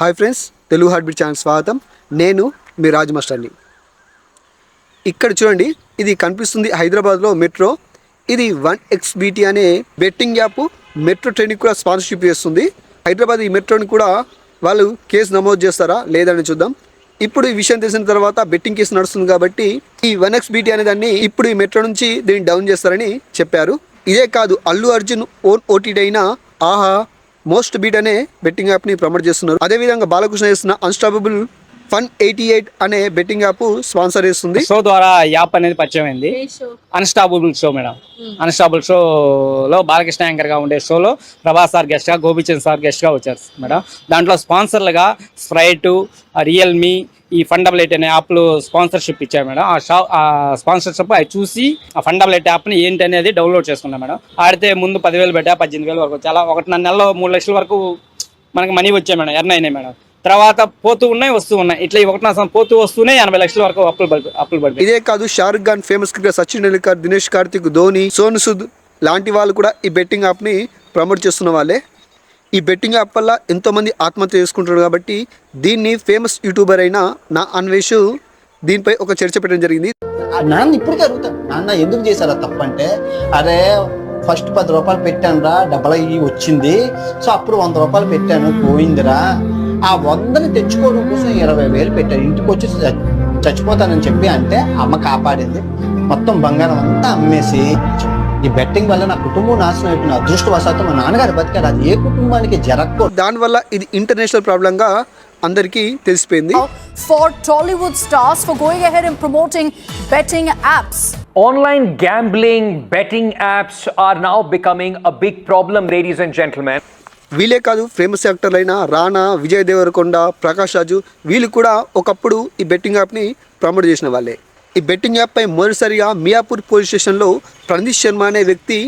Hi friends Telugu heart beat channel స్వాగతం. నేను మీ రాజ్ మాస్టర్ని. ఇక్కడ చూడండి ఇది కనిపిస్తుంది హైదరాబాద్లో మెట్రో. ఇది వన్ ఎక్స్ బీటీ అనే బెట్టింగ్ యాప్ మెట్రో ట్రైన్కి కూడా స్పాన్సర్షిప్ చేస్తుంది. హైదరాబాద్ ఈ మెట్రోని కూడా వాళ్ళు కేసు నమోదు చేస్తారా లేదని చూద్దాం. ఇప్పుడు ఈ విషయం తెలిసిన తర్వాత బెట్టింగ్ కేసు నడుస్తుంది కాబట్టి ఈ వన్ ఎక్స్ బీటీ అనే దాన్ని ఇప్పుడు ఈ మెట్రో నుంచి దీన్ని డౌన్ చేస్తారని చెప్పారు. ఇదే కాదు అల్లు అర్జున్ ఓన్ ఓటీడైన ఆహా మోస్ట్ బీట్ అనే బెట్టింగ్ యాప్ని ప్రమోట్ చేస్తున్నారు. అదేవిధంగా బాలకృష్ణ చేస్తున్న అన్స్టాపబుల్ ఫన్ ఎయిటీ ఎయిట్ అనే బెట్టింగ్ యాప్ స్పాన్సర్ చేస్తుంది. షో ద్వారా యాప్ అనేది పరిచయం అయింది. అన్స్టాబుల్ షో మేడం అన్స్టాబుల్ షోలో బాలకృష్ణ యాంకర్గా ఉండే షోలో ప్రభాస్ సార్ గెస్ట్గా గోపిచంద్ సార్ గెస్ట్గా వచ్చారు మేడం దాంట్లో స్పాన్సర్లుగా స్ప్రైట్ రియల్మీ ఈ ఫండబుల్ ఎయిట్ అనే యాప్లో స్పాన్సర్షిప్ ఇచ్చారు మేడం. ఆ షా ఆ స్పాన్సర్షిప్ అవి చూసి ఆ ఫండబుల్ ఎయిట్ యాప్ని ఏంటి అనేది డౌన్లోడ్ చేసుకున్నాం మేడం. ఆడితే ముందు పదివేలు పెట్టా పద్దెనిమిది వేలు వరకు చాలా ఒకటిన్నర నెలలో మూడు లక్షల వరకు మనకి మనీ వచ్చాయి మేడం ఎర్న్ అయినాయి మేడం. తర్వాత పోతూ ఉన్నాయి వస్తూ ఉన్నాయి. ఇట్లా ఈ నా పోతూ వస్తూనే ఎనభై లక్షల వరకు అప్పులు పడి అప్పులు పడి ఇదే కాదు షారుఖ్ ఖాన్ ఫేమస్ క్రికెటర్ సచిన్ టెండూల్కర్ దినేష్ కార్తిక్ ధోని సోను సుద్ లాంటి వాళ్ళు కూడా ఈ బెట్టింగ్ యాప్ని ప్రమోట్ చేస్తున్న వాళ్ళే. ఈ బెట్టింగ్ యాప్ వల్ల ఎంతోమంది ఆత్మహత్య చేసుకుంటారు కాబట్టి దీన్ని ఫేమస్ యూట్యూబర్ అయిన నా అన్వేష్ దీనిపై ఒక చర్చ పెట్టడం జరిగింది. నాన్న ఇప్పుడు అడుగుతాను నాన్న ఎందుకు చేశారా తప్పంటే అరే ఫస్ట్ పది రూపాయలు పెట్టాను రా డబ్బులు వచ్చింది సో అప్పుడు వంద రూపాయలు పెట్టాను పోయిందిరా. ఆ వందని తెచ్చుకోవడం కోసం ఇరవై వేలు పెట్టాను ఇంటికి వచ్చి చచ్చిపోతానని చెప్పి అంటే అమ్మ కాపాడింది. మొత్తం బంగారం అంతా అమ్మేసి ఈ బెట్టింగ్ వల్ల నా కుటుంబం నాశనం అయిపోయిన అదృష్టవశాత్తు మా నాన్నగారు బతికారు. అది ఏ కుటుంబానికి జరగకూడదు. దానివల్ల ఇది ఇంటర్నేషనల్ ప్రాబ్లంగా అందరికీ తెలిసిపోయింది. For Tollywood stars for going ahead and promoting betting apps. Online gambling, betting apps are now becoming a big problem, ladies and gentlemen. వీళ్ళే కాదు ఫేమస్ యాక్టర్లు అయిన రానా విజయ్ దేవరకొండ ప్రకాష్ రాజు వీళ్ళు కూడా ఒకప్పుడు ఈ బెట్టింగ్ యాప్ని ప్రమోట్ చేసిన వాళ్ళే. ఈ బెట్టింగ్ యాప్పై మొదటిసారిగా మియాపూర్ పోలీస్ స్టేషన్లో ప్రణీత్ శర్మ అనే వ్యక్తి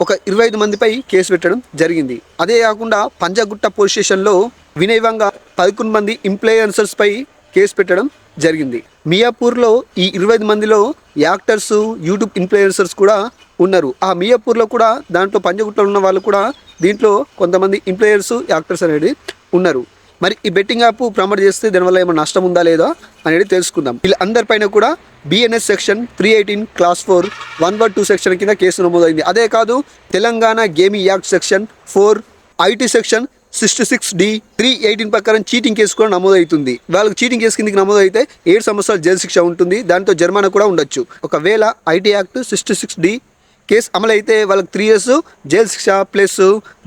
ఒక ఇరవై ఐదు మందిపై కేసు పెట్టడం జరిగింది. అదే కాకుండా పంజాగుట్ట పోలీస్ స్టేషన్లో వినయవంగా పదకొండు మంది ఇంప్లాయన్సర్స్పై కేసు పెట్టడం జరిగింది. మియాపూర్లో ఈ ఇరవై ఐదు మందిలో యాక్టర్స్ యూట్యూబ్ ఇన్ఫ్లుయెన్సర్స్ కూడా ఉన్నారు. ఆ మియాపూర్లో కూడా దాంట్లో పంజగుట్టలో ఉన్న వాళ్ళు కూడా దీంట్లో కొంతమంది ఇంప్లాయర్స్ యాక్టర్స్ అనేది ఉన్నారు. మరి ఈ బెట్టింగ్ యాప్ ప్రమోట్ చేస్తే దానివల్ల ఏమైనా నష్టం ఉందా లేదా అనేది తెలుసుకుందాం. వీళ్ళందరిపైన కూడా BNS section three eighteen clause four one one two section కింద కేసు నమోదైంది. అదే కాదు Telangana gaming act section four IT section sixty six D three eighteen ప్రకారం చీటింగ్ కేసు కూడా నమోదవుతుంది. వాళ్ళకి చీటింగ్ కేసు కిందకి నమోదైతే ఏడు సంవత్సరాలు జైలు శిక్ష ఉంటుంది. దాంతో జరిమానా కూడా ఉండొచ్చు. ఒకవేళ IT act sixty six D case అమలైతే వాళ్ళకి త్రీ ఇయర్స్ జైలు శిక్ష ప్లస్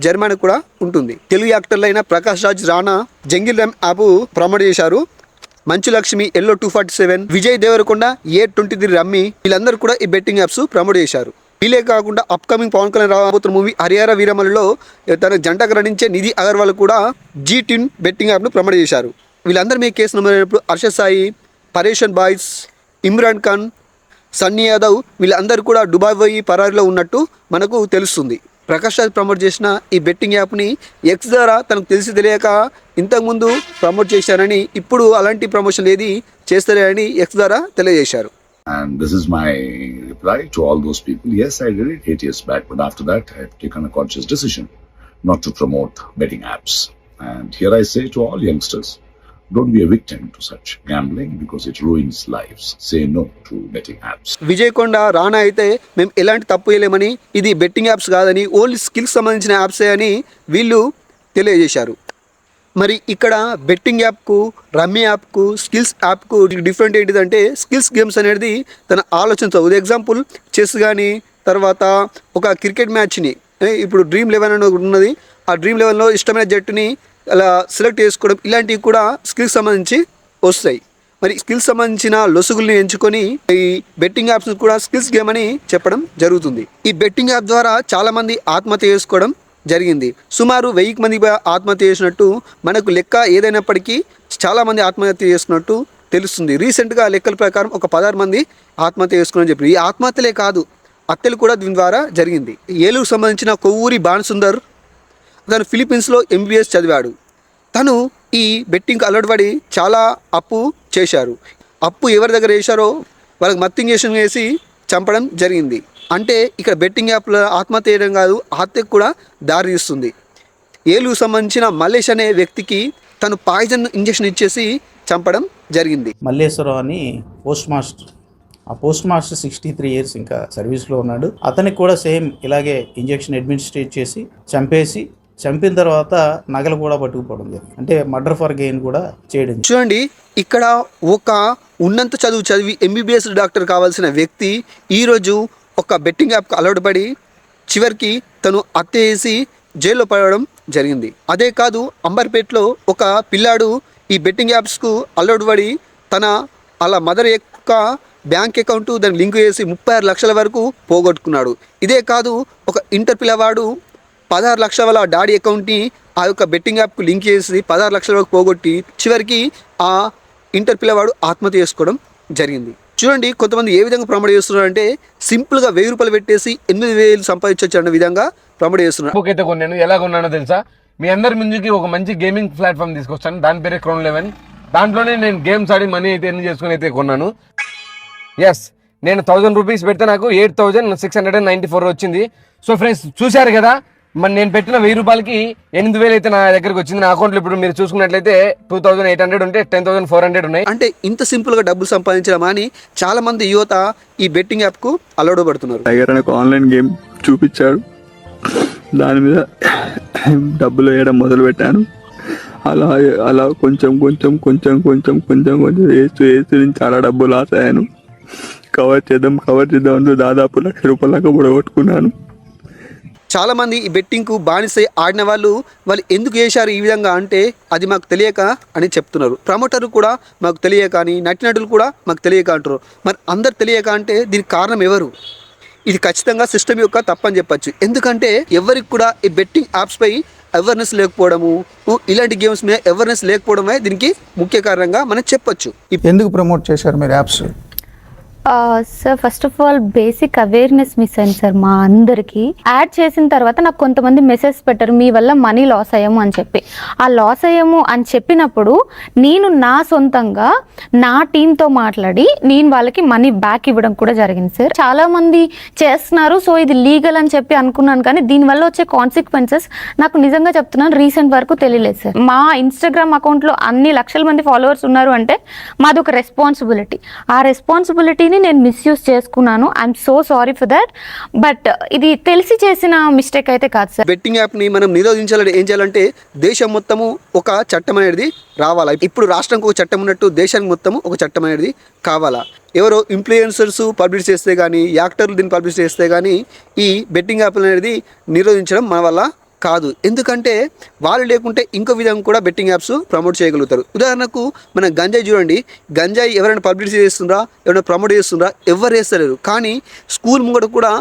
జరిమానా కూడా ఉంటుంది. తెలుగు యాక్టర్లు అయిన Prakash Raj Rana jungle rummy app promote చేశారు. Manchu Lakshmi yellow two forty seven Vijay Deverakonda A twenty three rummy వీళ్ళందరూ కూడా ఈ బెట్టింగ్ యాప్స్ ప్రమోట్ చేశారు. వీలే కాకుండా అప్కమింగ్ పవన్ కళ్యాణ్ రాబోతున్న మూవీ హరియారా వీరమలలో తన జంటకు నటించే నిధి అగర్వాల్ కూడా జీ టిన్ బెట్టింగ్ యాప్ను ప్రమోట్ చేశారు. వీళ్ళందరి మీద కేసు నమోదైనప్పుడు హర్షద్ సాయి పరేషన్ బాయ్స్ ఇమ్రాన్ ఖాన్ సన్నీ యాదవ్ వీళ్ళందరూ కూడా దుబాయ్ పోయి పరారీలో ఉన్నట్టు మనకు తెలుస్తుంది ప్రకాష్ రాజ్ ప్రమోట్ చేసిన ఈ బెట్టింగ్ యాప్ని ఎక్స్ ద్వారా తనకు తెలిసి తెలియక ఇంతకుముందు ప్రమోట్ చేశారని ఇప్పుడు అలాంటి ప్రమోషన్ ఏది చేస్తారని ఎక్స్ ద్వారా తెలియజేశారు And this is my reply to all those people. Yes, I did it eight years back, but after that, I've taken a conscious decision not to promote betting apps. And here I say to all youngsters, don't be a victim to such gambling because it ruins lives. Say no to betting apps. Vijay Konda Rana అయితే మేము ఎలాంటి తప్పు చేయలేమని ఇది betting apps కాదని only skills సంబంధించిన యాప్సే అని వీళ్ళు తెలియజేశారు మరి ఇక్కడ బెట్టింగ్ యాప్కు రమ్మీ యాప్కు స్కిల్స్ యాప్కు డిఫరెంట్ ఏంటిదంటే స్కిల్స్ గేమ్స్ అనేది తన ఆలోచనతో ఉదాహరణ ఎగ్జాంపుల్ చెస్ కానీ తర్వాత ఒక క్రికెట్ మ్యాచ్ని ఇప్పుడు డ్రీమ్ లెవెన్ అని ఒకటి ఉన్నది ఆ డ్రీమ్ లెవెన్లో ఇష్టమైన జట్టుని అలా సెలెక్ట్ చేసుకోవడం ఇలాంటివి కూడా స్కిల్స్ సంబంధించి వస్తాయి. మరి స్కిల్స్ సంబంధించిన లొసుగుల్ని ఎంచుకొని ఈ బెట్టింగ్ యాప్స్ కూడా స్కిల్స్ గేమ్ అని చెప్పడం జరుగుతుంది. ఈ బెట్టింగ్ యాప్ ద్వారా చాలామంది ఆత్మహత్య చేసుకోవడం జరిగింది. సుమారు వెయ్యి మంది ఆత్మహత్య చేసినట్టు మనకు లెక్క ఏదైనప్పటికీ చాలామంది ఆత్మహత్య చేసుకున్నట్టు తెలుస్తుంది. రీసెంట్గా లెక్కల ప్రకారం ఒక పదహారు మంది ఆత్మహత్య చేసుకుని చెప్పి. ఈ ఆత్మహత్యలే కాదు హత్యలు కూడా దీని ద్వారా జరిగింది. ఏలూరు సంబంధించిన కొవ్వూరి బాణసుందర్ అతను ఫిలిప్పీన్స్లో ఎంబీబీఎస్ చదివాడు. తను ఈ బెట్టింగ్కి అలవాటుపడి చాలా అప్పు చేశారు. అప్పు ఎవరి దగ్గర వేశారో వాళ్ళకి మత్తు ఇంజక్షన్ వేసి చంపడం జరిగింది. అంటే ఇక్కడ బెట్టింగ్ యాప్లో ఆత్మహత్య చేయడం కాదు హత్యకు కూడా దారి తీస్తుంది. ఏలు సంబంధించిన మల్లేష్ అనే వ్యక్తికి తను పాయిజన్ ఇంజెక్షన్ ఇచ్చేసి చంపడం జరిగింది. మల్లేశ్వరరావు అని పోస్ట్ మాస్టర్. ఆ post master sixty three years ఇంకా సర్వీస్లో ఉన్నాడు. అతనికి కూడా సేమ్ ఇలాగే ఇంజెక్షన్ అడ్మినిస్ట్రేట్ చేసి చంపేసి చంపిన తర్వాత నగలు కూడా పట్టుకుపోవడం జరిగింది. అంటే మర్డర్ ఫర్ గెయిన్ కూడా చేయడం చూడండి ఇక్కడ ఒక ఉన్నంత చదువు చదివి ఎంబీబీఎస్ డాక్టర్ కావాల్సిన వ్యక్తి ఈరోజు ఒక బెట్టింగ్ యాప్కి అలవాటు పడి చివరికి తను హత్య చేసి జైల్లో పడడం జరిగింది. అదే కాదు అంబర్పేటలో ఒక పిల్లాడు ఈ బెట్టింగ్ యాప్స్కు అలవాటు పడి తన అలా మదర్ యొక్క బ్యాంక్ అకౌంట్ దాన్ని లింక్ చేసి ముప్పై ఆరు లక్షల వరకు పోగొట్టుకున్నాడు. ఇదే కాదు ఒక ఇంటర్ పిల్లవాడు పదహారు లక్షల వాళ్ళ డాడీ అకౌంట్ని ఆ యొక్క బెట్టింగ్ యాప్కు లింక్ చేసి పదహారు లక్షల వరకు పోగొట్టి చివరికి ఆ ఇంటర్ పిల్లవాడు ఆత్మహత్య చేసుకోవడం జరిగింది. చూడండి కొంతమంది ఏ విధంగా ప్రమోట్ చేస్తున్నారు అంటే సింపుల్గా వెయ్యి రూపాయలు పెట్టేసి ఎనిమిది వేలు సంపాదించవచ్చు అన్న విధంగా ప్రమోట్ చేస్తున్నారు. బుక్ అయితే కొన్నాను. ఎలా కొన్నానో తెలుసా? మీ అందరి ముందుకి ఒక మంచి గేమింగ్ ప్లాట్ఫామ్ తీసుకొస్తాను. దాని పేరే క్రౌన్ లెవెన్ దాంట్లోనే నేను గేమ్స్ ఆడి మనీ అయితే ఎన్ని చేసుకుని అయితే కొన్నాను. ఎస్ నేను థౌజండ్ రూపీస్ పెడితే నాకు eight thousand six hundred and ninety four వచ్చింది. సో ఫ్రెండ్స్ చూశారు కదా? మరి నేను పెట్టిన వెయ్యి రూపాయలకి ఎనిమిది వేలు అయితే నా దగ్గరకు వచ్చింది. నా అకౌంట్లో ఇప్పుడు మీరు చూసుకున్నట్లయితే టూ థౌసండ్ ఎయిట్ హండ్రెడ్ ఉంటే టెన్ థౌసండ్ ఫోర్ హండ్రెడ్ ఉన్నాయి. అంటే ఇంత సింపుల్గా డబ్బులు సంపాదించడం అని చాలా మంది యువత ఈ బెట్టింగ్ యాప్కు అలవాటు పడుతున్నారు. టైగర్ అనే ఒక ఆన్లైన్ గేమ్ చూపించాడు. దాని మీద డబ్బులు వేయడం మొదలు పెట్టాను అలా అలా కొంచెం కొంచెం కొంచెం కొంచెం కొంచెం కొంచెం వేస్తూ వేస్తూ నేను చాలా డబ్బులు లాస్ అయ్యాను. కవర్ చేద్దాం కవర్ చేద్దాం అంటూ దాదాపు లక్ష రూపాయల దాకా చాలామంది ఈ బెట్టింగ్కు బానిసై ఆడిన వాళ్ళు వాళ్ళు ఎందుకు చేశారు ఈ విధంగా అంటే అది మాకు తెలియక అని చెప్తున్నారు. ప్రమోటర్ కూడా మాకు తెలియక అని నటినటులు కూడా మాకు తెలియక అంటారు. మరి అందరు తెలియక అంటే దీనికి కారణం ఎవరు? ఇది ఖచ్చితంగా సిస్టమ్ యొక్క తప్పని చెప్పచ్చు. ఎందుకంటే ఎవరికి కూడా ఈ బెట్టింగ్ యాప్స్పై అవేర్నెస్ లేకపోవడము ఇలాంటి గేమ్స్ మీద అవేర్నెస్ లేకపోవడమే దీనికి ముఖ్య కారణంగా మనం చెప్పొచ్చు. ఎందుకు ప్రమోట్ చేశారు మీరు apps? Sir first of all basic awareness miss అయింది సార్ మా అందరికి. యాడ్ చేసిన తర్వాత నాకు కొంతమంది మెసేజ్ పెట్టారు మీ వల్ల మనీ లాస్ అయ్యాము అని చెప్పి. ఆ లాస్ అయ్యాము అని చెప్పినప్పుడు నేను నా సొంతంగా నా టీంతో మాట్లాడి నేను వాళ్ళకి మనీ బ్యాక్ ఇవ్వడం కూడా జరిగింది సార్ చాలా మంది చేస్తున్నారు సో ఇది లీగల్ అని చెప్పి అనుకున్నాను కానీ దీనివల్ల వచ్చే కాన్సిక్వెన్సెస్ నాకు నిజంగా చెప్తున్నాను రీసెంట్ వరకు తెలియలేదు సార్ మా ఇన్స్టాగ్రామ్ అకౌంట్లో అన్ని లక్షల మంది ఫాలోవర్స్ ఉన్నారు అంటే మాది ఒక రెస్పాన్సిబిలిటీ ఆ రెస్పాన్సిబిలిటీని నేను మిస్యూజ్ చేసుకున్నాను. I'm so sorry for that but ఇది తెలిసి చేసిన మిస్టేక్ అయితే కాదు సార్ బెట్టింగ్ యాప్ని మనం నిరోధించాలంటే ఏం చేయాలంటే దేశం మొత్తము ఒక చట్టం అనేది రావాలా? ఇప్పుడు రాష్ట్రంకి ఒక చట్టం ఉన్నట్టు దేశానికి మొత్తం ఒక చట్టం అనేది కావాలా? ఎవరో ఇన్ఫ్లుయెన్సర్స్ పబ్లిష్ చేస్తే కానీ యాక్టర్లు దీన్ని పబ్లిష్ చేస్తే కానీ ఈ బెట్టింగ్ యాప్ అనేది నిరోధించడం మన వల్ల కాదు. ఎందుకంటే వాళ్ళు లేకుంటే ఇంకో విధంగా కూడా బెట్టింగ్ యాప్స్ ప్రమోట్ చేయగలుగుతారు. ఉదాహరణకు మన గంజాయి చూడండి. గంజాయి ఎవరైనా పబ్లిసిటీ చేస్తుండ్రా? ఎవరైనా ప్రమోట్ చేస్తుండ్రా? ఎవరు వేస్తలేరు కానీ స్కూల్ ముంగట కూడా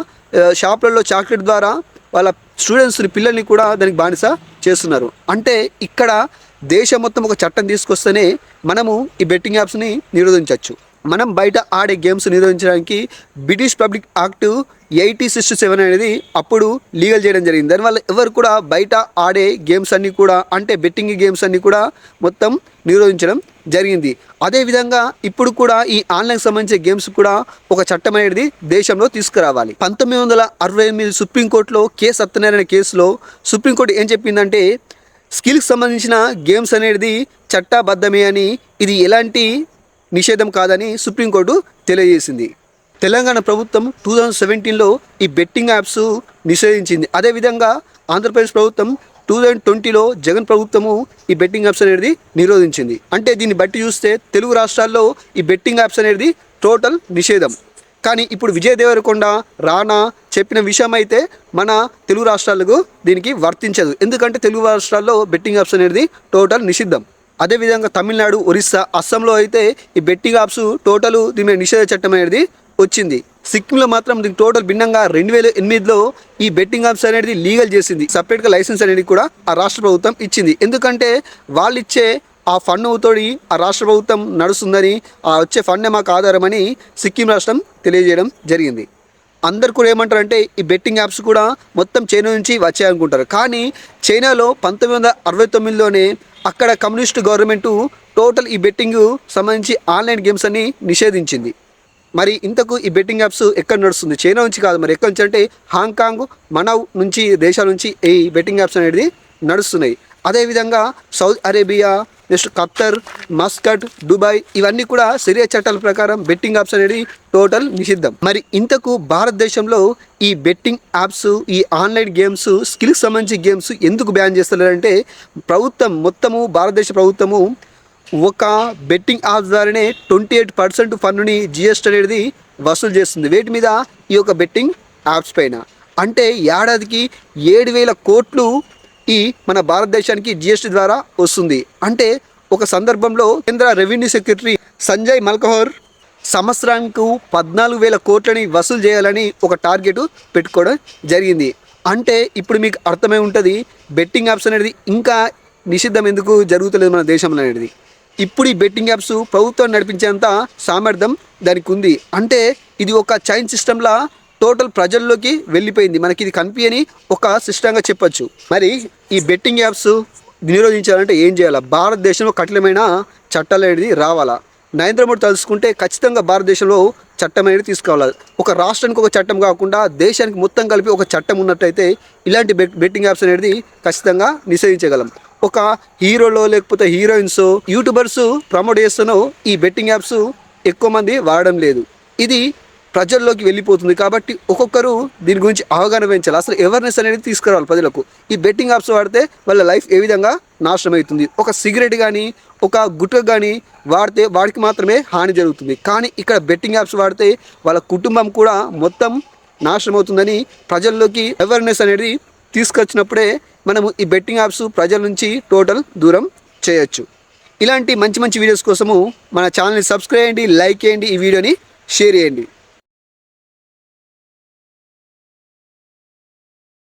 షాపులలో చాక్లెట్ ద్వారా వాళ్ళ స్టూడెంట్స్ని పిల్లల్ని కూడా దానికి బానిస చేస్తున్నారు. అంటే ఇక్కడ దేశం మొత్తం ఒక చట్టం తీసుకొస్తేనే మనము ఈ బెట్టింగ్ యాప్స్ని నిరోధించవచ్చు. మనం బయట ఆడే గేమ్స్ నిరోధించడానికి British public act eighty sixty seven అనేది అప్పుడు లీగల్ చేయడం జరిగింది. దానివల్ల ఎవరు కూడా బయట ఆడే గేమ్స్ అన్నీ కూడా అంటే బెట్టింగ్ గేమ్స్ అన్నీ కూడా మొత్తం నిరోధించడం జరిగింది. అదేవిధంగా ఇప్పుడు కూడా ఈ ఆన్లైన్ సంబంధించిన గేమ్స్ కూడా ఒక చట్టం అనేది దేశంలో తీసుకురావాలి. పంతొమ్మిది వందల అరవై ఎనిమిది సుప్రీంకోర్టులో కే సత్యనారాయణ కేసులో సుప్రీంకోర్టు ఏం చెప్పిందంటే స్కిల్కి సంబంధించిన గేమ్స్ అనేది చట్టబద్ధమే అని ఇది ఎలాంటి నిషేధం కాదని సుప్రీంకోర్టు తెలియజేసింది. తెలంగాణ ప్రభుత్వం టూ థౌజండ్ సెవెంటీన్లో ఈ బెట్టింగ్ యాప్స్ నిషేధించింది. అదేవిధంగా ఆంధ్రప్రదేశ్ ప్రభుత్వం టూ థౌజండ్ ట్వంటీలో జగన్ ప్రభుత్వము ఈ బెట్టింగ్ యాప్స్ అనేది నిరోధించింది. అంటే దీన్ని బట్టి చూస్తే తెలుగు రాష్ట్రాల్లో ఈ బెట్టింగ్ యాప్స్ అనేది టోటల్ నిషేధం. కానీ ఇప్పుడు విజయ్ దేవరకొండ రానా చెప్పిన విషయం అయితే మన తెలుగు రాష్ట్రాలకు దీనికి వర్తించదు. ఎందుకంటే తెలుగు రాష్ట్రాల్లో బెట్టింగ్ యాప్స్ అనేది టోటల్ నిషిద్ధం. అదేవిధంగా తమిళనాడు ఒరిస్సా అస్సాంలో అయితే ఈ బెట్టింగ్ యాప్స్ టోటల్ దీని నిషేధ చట్టం అనేది వచ్చింది. సిక్కింలో మాత్రం దీనికి టోటల్ భిన్నంగా రెండు వేల ఎనిమిదిలో ఈ బెట్టింగ్ యాప్స్ అనేది లీగల్ చేసింది. సపరేట్గా లైసెన్స్ అనేది కూడా ఆ రాష్ట్ర ప్రభుత్వం ఇచ్చింది. ఎందుకంటే వాళ్ళు ఇచ్చే ఆ ఫండ్ తోడి ఆ రాష్ట్ర ప్రభుత్వం నడుస్తుందని ఆ వచ్చే ఫండ్ మాకు ఆధారమని సిక్కిం రాష్ట్రం తెలియజేయడం జరిగింది. అందరు కూడా ఏమంటారు అంటే ఈ బెట్టింగ్ యాప్స్ కూడా మొత్తం చైనా నుంచి వచ్చాయనుకుంటారు. కానీ చైనాలో పంతొమ్మిది వందల అరవై తొమ్మిదిలోనే అక్కడ కమ్యూనిస్ట్ గవర్నమెంట్ టోటల్ ఈ బెట్టింగ్ సంబంధించి ఆన్లైన్ గేమ్స్ అని నిషేధించింది. మరి ఇంతకు ఈ బెట్టింగ్ యాప్స్ ఎక్కడ నడుస్తుంది? చైనా నుంచి కాదు మరి ఎక్కడి నుంచి అంటే హాంకాంగ్ మనవ్ నుంచి దేశాల నుంచి ఈ బెట్టింగ్ యాప్స్ అనేది నడుస్తున్నాయి. అదేవిధంగా Saudi Arabia next Qatar Muscat Dubai ఇవన్నీ కూడా శరీర చట్టాల ప్రకారం బెట్టింగ్ యాప్స్ అనేది టోటల్ నిషిద్ధం. మరి ఇంతకు భారతదేశంలో ఈ బెట్టింగ్ యాప్స్ ఈ ఆన్లైన్ గేమ్స్ స్కిల్కి సంబంధించి గేమ్స్ ఎందుకు బ్యాన్ చేస్తున్నారంటే ప్రభుత్వం మొత్తము భారతదేశ ప్రభుత్వము ఒక బెట్టింగ్ యాప్స్ ద్వారానే ట్వంటీ ఎయిట్ పర్సెంట్ పన్నుని జిఎస్టీ అనేది వసూలు చేస్తుంది. వేటి మీద ఈ యొక్క బెట్టింగ్ యాప్స్ పైన. అంటే ఏడాదికి ఏడు వేల కోట్లు ఈ మన భారతదేశానికి జిఎస్టీ ద్వారా వస్తుంది. అంటే ఒక సందర్భంలో కేంద్ర రెవెన్యూ సెక్రటరీ సంజయ్ మల్కహోర్ సంవత్సరానికి పద్నాలుగు వేల కోట్లని వసూలు చేయాలని ఒక టార్గెట్ పెట్టుకోవడం జరిగింది. అంటే ఇప్పుడు మీకు అర్థమై ఉంటుంది బెట్టింగ్ యాప్స్ అనేది ఇంకా నిషిద్ధం ఎందుకు జరుగుతలేదు మన దేశంలో అనేది. ఇప్పుడు ఈ బెట్టింగ్ యాప్స్ ప్రభుత్వం నడిపించేంత సామర్థ్యం దానికి ఉంది. అంటే ఇది ఒక చైన్ సిస్టంలా టోటల్ ప్రజల్లోకి వెళ్ళిపోయింది. మనకి ఇది కనిపించని ఒక సిస్టంగా చెప్పొచ్చు. మరి ఈ బెట్టింగ్ యాప్స్ నిరోధించాలంటే ఏం చేయాలి? భారతదేశంలో కఠినమైన చట్టాలు అనేది రావాలా? నరేంద్ర మోడీ తలుచుకుంటే ఖచ్చితంగా భారతదేశంలో చట్టం అనేది తీసుకోవాలి? ఒక రాష్ట్రానికి ఒక చట్టం కాకుండా దేశానికి మొత్తం కలిపి ఒక చట్టం ఉన్నట్టయితే ఇలాంటి బెట్ బెట్టింగ్ యాప్స్ అనేది ఖచ్చితంగా నిషేధించగలం. ఒక హీరోలో లేకపోతే హీరోయిన్స్ యూట్యూబర్స్ ప్రమోట్ చేస్తున్న ఈ బెట్టింగ్ యాప్స్ ఎక్కువ మంది వాడడం లేదు. ఇది ప్రజల్లోకి వెళ్ళిపోతుంది కాబట్టి ఒక్కొక్కరు దీని గురించి అవగాహన పెంచాలి. అసలు అవేర్నెస్ అనేది తీసుకురావాలి ప్రజలకు. ఈ బెట్టింగ్ యాప్స్ వాడితే వాళ్ళ లైఫ్ ఏ విధంగా నాశనం అవుతుంది. ఒక సిగరెట్ కానీ ఒక గుట్క కానీ వాడితే వాడికి మాత్రమే హాని జరుగుతుంది. కానీ ఇక్కడ బెట్టింగ్ యాప్స్ వాడితే వాళ్ళ కుటుంబం కూడా మొత్తం నాశనం అవుతుందని ప్రజల్లోకి అవేర్నెస్ అనేది తీసుకొచ్చినప్పుడే మనము ఈ బెట్టింగ్ యాప్స్ ప్రజల నుంచి టోటల్ దూరం చేయొచ్చు. ఇలాంటి మంచి మంచి వీడియోస్ కోసము మన ఛానల్ని సబ్స్క్రైబ్ చేయండి లైక్ చేయండి ఈ వీడియోని షేర్ చేయండి.